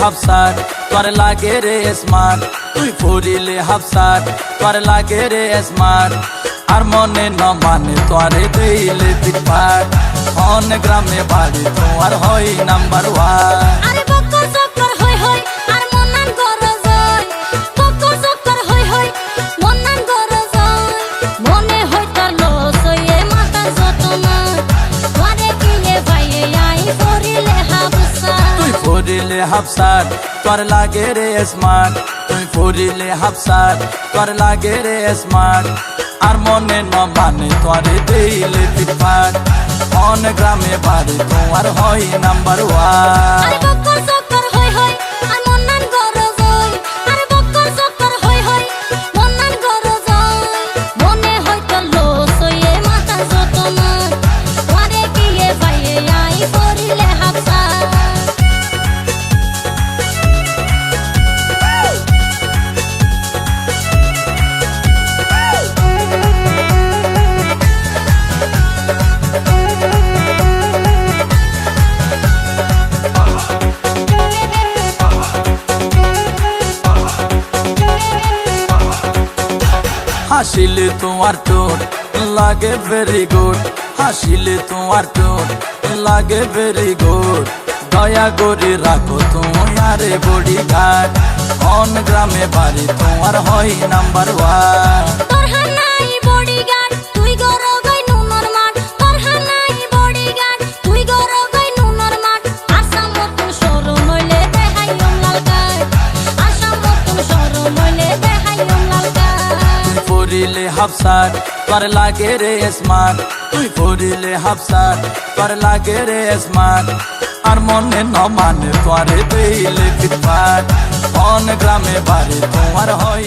হাফসার, তোর লাগে রে স্মার। তুই ফুরিলে হাফসার, তোর লাগে রে স্মার। আর মনে ন মানে তোরে দিলে পিটপাট। অন গ্রামে বাড়ি তোমার হয় নাম্বার ওয়ান। ফুরিলে হাফসার, তোর লাগে রে স্মার্ট তুই ফুরিলে হাফসার, তোর লাগে রে স্মার্ট আর মনে ন মানে তোরে দিলে পিটপাট অন গ্রামে বাড়ি তোমার হয় নাম্বার ওয়ান হাসিলে তোমার টোন লাগে ভেরি গুড হাসিলে তোমার টোন লাগে ভেরি গুড দয়া করে রাখো তোমারে বডি গার্ড। অন গ্রামে বাড়ি তোমার হয় নাম্বার ওয়ান পড়িলে হাফসার, পর লাগে রে স্মার্ট তুই পড়িলে হাফসার, পর লাগে রে স্মার্ট আর মনে ন মানে তোরে দিলে ফিটফাট অন গ্রামে বাড়ি তোমার হয়